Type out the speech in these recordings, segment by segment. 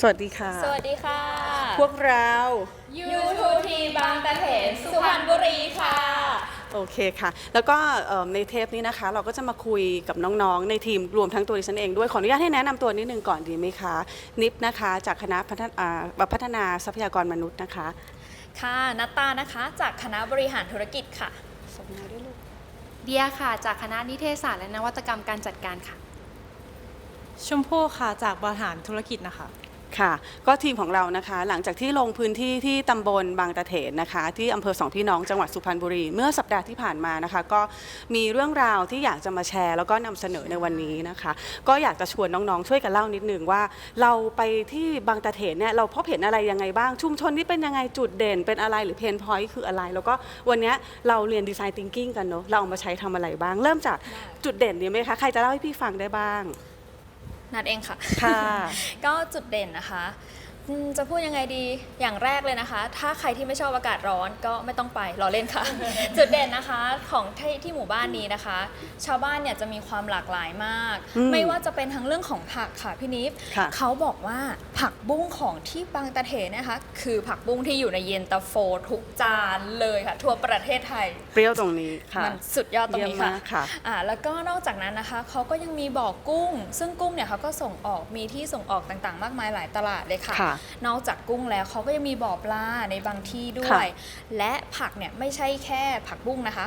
สวัสดีค่ะ สวัสดีค่ะ พวกเรา U2T บางตะเถนสุพรรณบุรีค่ะ โอเคค่ะ แล้วก็เอิ่มในเทปนี้นะคะ เราก็จะมาคุยกับน้องๆ ในทีมรวมทั้งตัวดิฉันเองด้วย ขออนุญาตให้แนะนำตัวนิดนึงก่อนดีไหมคะ นิฟนะคะ จากคณะพัฒนาอ่าพัฒนาทรัพยากรมนุษย์นะคะ ค่ะนัตตานะคะจากคณะบริหารธุรกิจค่ะส่งมาด้วยลูกเดียค่ะ จากคณะนิเทศศาสตร์และนวัตกรรมการจัดการค่ะ ชมพู่ค่ะ จากบริหารธุรกิจนะคะ ค่ะ ก็ทีมของเรานะคะ หลังจากที่ลงพื้นที่ที่ตำบลบางตะเถนนะคะ ที่อำเภอสองพี่น้องจังหวัดสุพรรณบุรี เมื่อสัปดาห์ที่ผ่านมานะคะ ก็มีเรื่องราวที่อยากจะมาแชร์ แล้วก็นำเสนอในวันนี้นะคะ ก็อยากจะชวนน้องๆ ช่วยกันเล่านิดนึงว่า เราไปที่บางตะเถนเนี่ยเราพบเห็นอะไรยังไงบ้างชุมชนนี้เป็นยังไงจุดเด่น เป็นอะไรหรือเพนพอยต์คืออะไร แล้วก็วันนี้เราเรียนดีไซน์ thinking กันเนาะเราเอามาใช้ทำอะไรบ้าง เริ่มจากจุดเด่นดีไหมคะใครจะเล่าให้พี่ฟังได้บ้าง นัดเองค่ะ ค่ะ ก็จุดเด่นนะคะ อืมจะพูดยังไงดีอย่างแรกเลยนะคะ ถ้าใครที่ไม่ชอบอากาศร้อนก็ไม่ต้องไปรอเล่นค่ะ จุดเด่นนะคะของที่ที่หมู่บ้านนี้นะคะ ชาวบ้านเนี่ยจะมีความหลากหลายมาก อืมไม่ว่าจะเป็นทั้งเรื่องของผักค่ะพี่นิฟค่ะ เขาบอกว่าผักบุ้งของที่บางตะเถนนะคะ คือผักบุ้งที่อยู่ในเย็นตาโฟทุกจานเลยค่ะ ทั่วประเทศไทย เปรี้ยวตรงนี้ค่ะ มันสุดยอดตรงนี้เยี่ยมค่ะมากค่ะอ่าแล้วก็นอกจากนั้นนะคะ เขาก็ยังมีบ่อกุ้ง ซึ่งกุ้งเนี่ยเขาก็ส่งออก มีที่ส่งออกต่างๆ มากมายหลายตลาดเลยค่ะ ค่ะนอกจากกุ้งแล้วเขาก็ยังมีบ่อปลาในบางที่ด้วค่ะยและผักเนี่ยไม่ใช่แค่ผักบุ้งนะคะ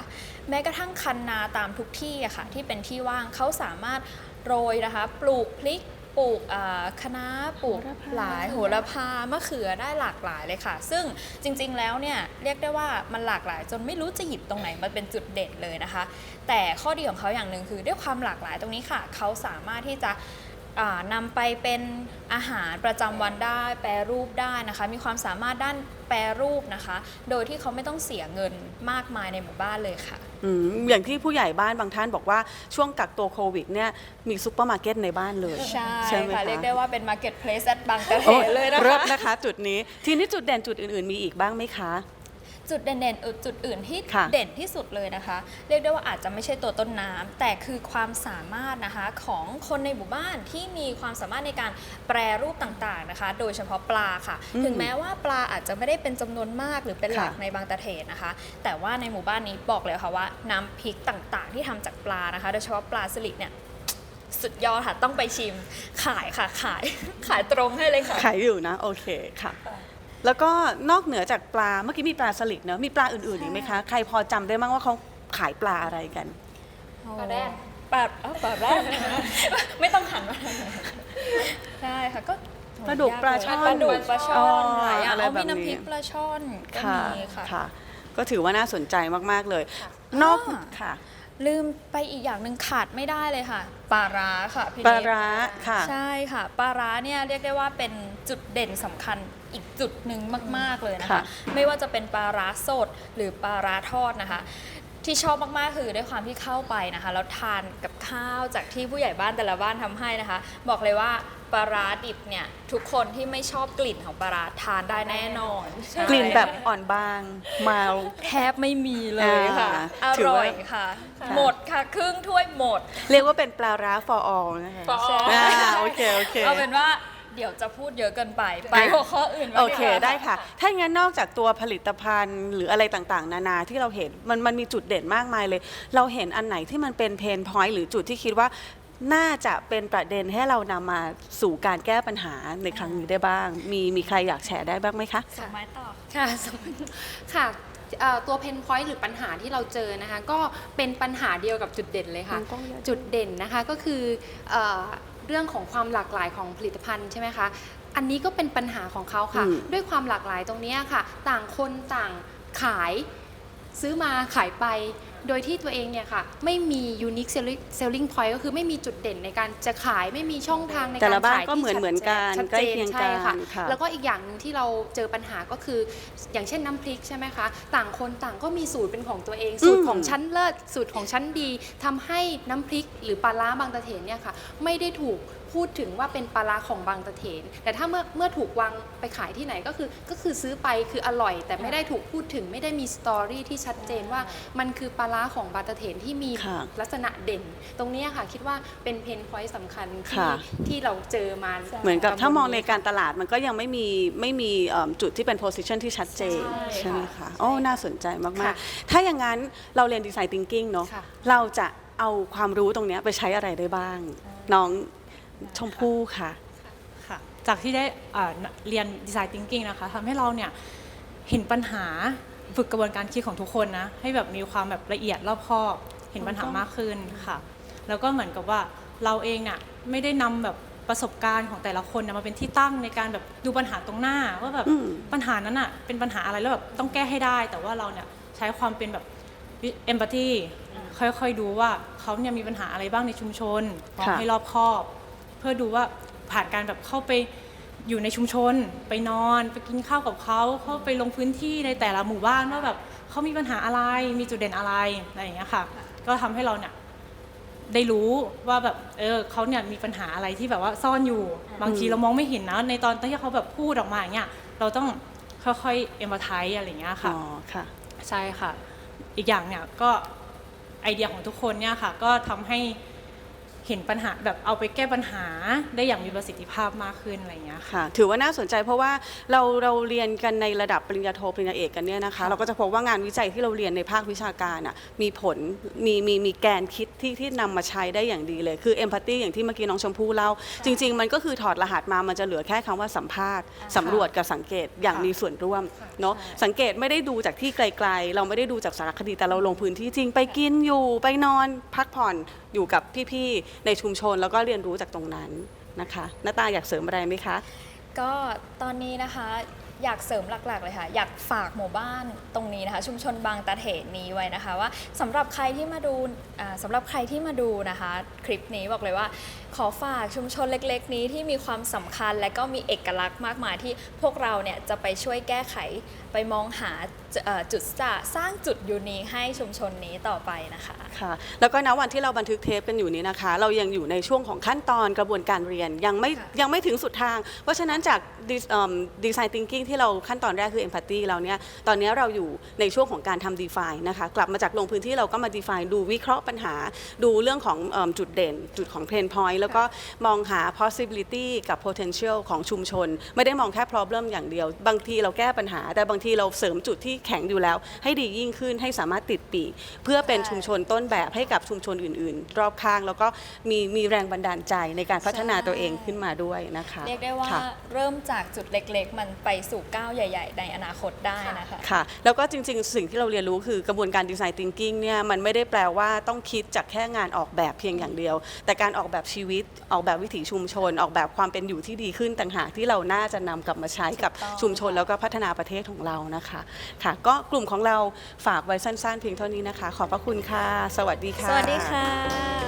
แม้กระทั่งคันนาตามทุกที่อะค่ะที่เป็นที่ว่างเขาสามารถโรยนะคะ ปลูกพริกปลูกอ่าคะน้าปลูกโหระพาหลายโหระพามะเขือได้หลากหลายเลยค่ะ ซึ่งจริงๆแล้วเนี่ยเรียกได้ว่ามันหลากหลาย จนไม่รู้จะหยิบตรงไหนมาเป็นจุดเด่นเลยนะคะ แต่ข้อดีของเขาอย่างหนึ่งคือด้วยความหลากหลายตรงนี้ค่ะ เขาสามารถที่จะอ่า นำไปเป็นอาหารประจำวันได้ แปรรูปได้นะคะ มีความสามารถด้านแปรรูปนะคะ โดยที่เขาไม่ต้องเสียเงินมากมายในหมู่บ้านเลยค่ะ อืมอย่างที่ผู้ใหญ่บ้านบางท่านบอกว่าช่วงกักตัวโควิดเนี่ยมีซุปเปอร์มาร์เก็ตในบ้านเลยใช่ไหมค่ะคะเรียกได้ว่าเป็น marketplace at บางตะเถโอ้นเลยนะเริ่คะนะคะ จุดนี้ทีนี้จุดเด่นจุดอื่น ๆ มีอีกบ้างไหมคะ จุดเด่นๆอื่นจุดอื่นที่ค่ะเด่นที่สุดเลยนะคะ เรียกได้ว่าอาจจะไม่ใช่ตัวต้นน้ำแต่คือความสามารถนะคะของคนในหมู่บ้านที่มีความสามารถในการแปรรูปต่างๆนะคะ โดยเฉพาะปลาค่ะ อืมถึงแม้ว่าปลาอาจจะไม่ได้เป็นจำนวนมากหรือเป็นหลักค่ะในบางตะเถนนะคะ แต่ว่าในหมู่บ้านนี้บอกเลยค่ะว่าน้ำพริกต่างๆ ที่ทำจากปลานะคะ โดยเฉพาะปลาสลิดเนี่ยสุดยอดค่ะต้องไปชิมขายค่ะขาย ขายตรงให้เลยค่ะ ขายอยู่นะ โอเคค่ะ แล้วก็นอกเหนือจากปลาเมื่อกี้มีปลาสลิดเนอะมีปลาอื่นๆอีกไหมคะ ใครพอจำได้บ้างว่าเขาขายปลาอะไรกัน ปลาแรดปลาเอ้าปลาแรดไม่ต้องหันมา ได้ค่ะก็ปลาดุกปลาช่อนปลาดุกปลาช่อ๋ออนหลายอย่างอะไรเอาแบบมีนี้ น้ำพริกปลาช่อนก็ค่ะมีค่ะ ค่ะ ก็ถือว่าน่าสนใจมากๆเลย นอกอ่า ค่ะ ลืมไปอีกอย่างหนึ่งขาดไม่ได้เลยค่ะ ปลาร้าค่ะพี่ปลานิดร้าค่ะ ใช่ค่ะปลาร้าเนี่ยเรียกได้ว่าเป็นจุดเด่นสำคัญอีกจุดหนึ่งมาก ๆ เลยนะคะ ค่ะ ไม่ว่าจะเป็นปลาร้าสดหรือปลาร้าทอดนะคะ ที่ชอบมากๆคือด้วยความที่เข้าไปนะคะแล้วทานกับข้าวจากที่ผู้ใหญ่บ้านแต่ละบ้านทำให้นะคะ บอกเลยว่าปลาร้าดิบเนี่ยทุกคนที่ไม่ชอบกลิ่นของปลาร้าทานได้แน่นอนใช่กลิ่นแบบอ่อนบางมา แทบไม่มีเลยค่ะอ่าอถือร่ว่าอยค่ะ หมดค่ะครึ่งถ้วยหมด เรียกว่าเป็นปลาร้า for all นะคะ for all อ่าโอเค โอเค เอาเป็นว่า เดี๋ยวจะพูดเยอะเกินไป ไปหัวข้ออื่นบ้างโอเคกว่า ได้ค่ะ ถ้าอย่างนั้นนอกจากตัวผลิตภัณฑ์หรืออะไรต่างๆ นานาที่เราเห็นมันมันมีจุดเด่นมากมายเลย เราเห็นอันไหนที่มันเป็นเพนพอยต์หรือจุดที่คิดว่าน่าจะเป็นประเด็นให้เรานำมาสู่การแก้ปัญหาในครั้งนี้ได้บ้าง มีมีใครอยากแชร์ได้บ้างไหมคะ ส่งไม้ต่อ ค่ะสมมุติค่ะเอ่อตัวเพนพอยต์หรือปัญหาที่เราเจอนะคะ ก็เป็นปัญหาเดียวกับจุดเด่นเลยค่ะมันก็เยอะจุดเด่นนะคะก็คือเอ่อ เรื่องของความหลากหลายของผลิตภัณฑ์ใช่ไหมคะ อันนี้ก็เป็นปัญหาของเขาค่ะ อืม ด้วยความหลากหลายตรงเนี้ยค่ะ ต่างคนต่างขาย ซื้อมาขายไปโดยที่ตัวเองเนี่ยค่ะไม่มี unique selling- selling point ก็คือไม่มีจุดเด่นในการจะขายไม่มีช่องทางในแต่การละบ้านขายก็ที่เหมือนเหมือนกันชัดใกล้เจนเคียงใช่กันค่ะค่ะแล้วก็อีกอย่างหนึ่งที่เราเจอปัญหาก็คือ อย่างเช่นน้ำพริกใช่ไหมคะต่างคนต่างก็มีสูตรเป็นของตัวเอง สูตรของชั้นเลิศสูตรของชั้นดีทำให้น้ำพริก หรือปลาร้าบางตะเถนเนี่ยค่ะไม่ได้ถูกพูดถึงว่าเป็นปลาร้าของบางตะเถน แต่ถ้าเมื่อเมื่อถูกวางไปขายที่ไหนก็คือก็คือซื้อไปคืออร่อย แต่ไม่ได้ถูกพูดถึงไม่ได้มีสตอรี่ที่ชัดเจนว่ามันคือปลาร้าของบางตะเถนที่มีค่ะลักษณะเด่น ตรงเนี้ยค่ะ คิดว่าเป็นเพนพอยต์สำคัญที่ค่ะ ที่เราเจอมา เหมือนกับถ้ามองในนี้การตลาดมันก็ยังไม่มีไม่มีเอิ่มจุดที่เป็น position ที่ชัดเจน ใช่ใช่ไหมค่ะคะโอ้ใช่ค่ะน่าสนใจมาก ค่ะๆ ถ้าอย่างนั้นเราเรียนดีไซน์ thinking เนาะค่ะ เราจะเอาความรู้ตรงเนี้ยไปใช้อะไรได้บ้าง น้องชมพู่ค่ะ ค่ะจากที่ได้อ่าเรียนดีไซน์ thinking นะคะทำให้เราเนี่ยเห็นปัญหา ฝึกกระบวนการคิดของทุกคนนะ ให้แบบมีความแบบละเอียดรอบคอบ เห็นปัญหามากขึ้นค่ะ แล้วก็เหมือนกับว่าเราเองเนี่ยไม่ได้นำแบบประสบการณ์ของแต่ละคนเนี่ยมาเป็นที่ตั้งในการแบบดูปัญหาตรงหน้าว่าแบบอืมปัญหานั้นอะเป็นปัญหาอะไรแล้วแบบต้องแก้ให้ได้ แต่ว่าเราเนี่ยใช้ความเป็นแบบเอมพัตตีค่อยๆดูว่าเขาเนี่ยมีปัญหาอะไรบ้างในชุมชนมองค่ะให้รอบคอบ เพื่อดูว่าผ่านการแบบเข้าไป อยู่ในชุมชน ไปนอนไปกินข้าวกับเขาเข้าไปลงพื้นที่ในแต่ละหมู่บ้านว่าแบบเขามีปัญหาอะไรมีจุดเด่นอะไรอะไรอย่างเงี้ยค่ะ ก็ทำให้เราเนี่ยได้รู้ว่าแบบเออเขาเนี่ยมีปัญหาอะไรที่แบบว่าซ่อนอยู่บางทีเรามองไม่เห็นนะ ในตอนที่เขาแบบพูดออกมาอย่างเงี้ยเราต้องค่อยๆเอมพัตไทอะไรอย่างเงี้ยค่ะอ๋อค่ะ ใช่ค่ะ อีกอย่างเนี่ยก็ไอเดียของทุกคนเนี่ยค่ะ ก็ทำให้ เห็นปัญหาแบบเอาไปแก้ปัญหาได้อย่างมีประสิทธิภาพมากขึ้นอะไรอย่างเงี้ยค่ะ ค่ะถือว่าน่าสนใจเพราะว่าเราเราเรียนกันในระดับปริญญาโทปริญญาเอกกันเนี่ยนะคะเราก็จะพบว่างานวิจัยที่เราเรียนในภาควิชาการอะมีผลมีมีมีแกนคิดที่ที่นำมาใช้ได้อย่างดีเลยคือเอมพัตตีอย่างที่เมื่อกี้น้องชมพู่เล่า จริง ๆ มันก็คือถอดรหัสมามันจะเหลือแค่คำว่าสัมภาษณ์สำรวจกับสังเกตอย่างมีส่วนร่วมเนาะสังเกตไม่ได้ดูจากที่ไกล ๆ เราไม่ได้ดูจากสารคดีแต่เราลงพื้นที่จริงไปกินอยู่ไปนอนพักผ่อนอยู่กับพี่ๆในชุมชนแล้วก็เรียนรู้จากตรงนั้นนะคะหน้าตาอยากเสริมอะไรไหมคะ ก็ตอนนี้นะคะอยากเสริมหลักๆเลยค่ะ อยากฝากหมู่บ้านตรงนี้นะคะ ชุมชนบางตาเถนนี้ไว้นะคะ ว่าสำหรับใครที่มาดูอ่าสำหรับใครที่มาดูนะคะ คลิปนี้บอกเลยว่า ขอฝากชุมชนเล็ก ๆ นี้ที่มีความสำคัญและก็มีเอกลักษณ์มากมายที่พวกเราเนี่ยจะไปช่วยแก้ไขไปมองหาจุเอ่อจุดจะสร้างจุดยูนีให้ชุมชนนี้ต่อไปนะคะค่ะแล้วก็ณวันที่เราบันทึกเทปกันอยู่นี้นะคะ เรายังอยู่ในช่วงของขั้นตอนกระบวนการเรียนยังไม่ค่ะยังไม่ถึงสุดทาง เพราะฉะนั้นจากดีไซน์ thinking ที่เราขั้นตอนแรกคือ empathy เราเนี่ยตอนนี้เราอยู่ในช่วงของการทำ define นะคะกลับมาจากลงพื้นที่เราก็มา define ดูวิเคราะห์ปัญหา ดูเรื่องของเอิ่มจุดเด่น จุดของ pain point แล้วก็มองหา possibility กับ potential ของชุมชน ไม่ได้มองแค่ problem อย่างเดียว บางทีเราแก้ปัญหา แต่บางทีเราเสริมจุดที่แข็งอยู่แล้ว ให้ดียิ่งขึ้นให้สามารถติดปีกเพื่อเป็นใช่ชุมชนต้นแบบให้กับชุมชนอื่น ๆ รอบข้าง แล้วก็มีมีแรงบันดาลใจในการพัฒนาตัวเองขึ้นมาด้วยนะคะเรียกได้ว่าค่ะเริ่มจากจุดเล็ก ๆ มันไปสู่ก้าวใหญ่ ๆ ในอนาคตได้นะคะค่ะ แล้วก็จริง ๆ สิ่งที่เราเรียนรู้คือกระบวนการดีไซน์ thinking เนี่ยมันไม่ได้แปลว่าต้องคิดจากแค่งานออกแบบเพียงอย่างเดียว แต่การออกแบบชีวิตออกแบบวิถีชุมชน ออกแบบความเป็นอยู่ที่ดีขึ้นต่างหากที่เราน่าจะนำกลับมาใช้กับถูกต้องชุมชนแล้วก็พัฒนาประเทศของเรานะคะค่ะ ก็กลุ่มของเราฝากไว้สั้นๆ เพียงเท่านี้นะคะ ขอบพระคุณค่ะ สวัสดีค่ะ สวัสดีค่ะ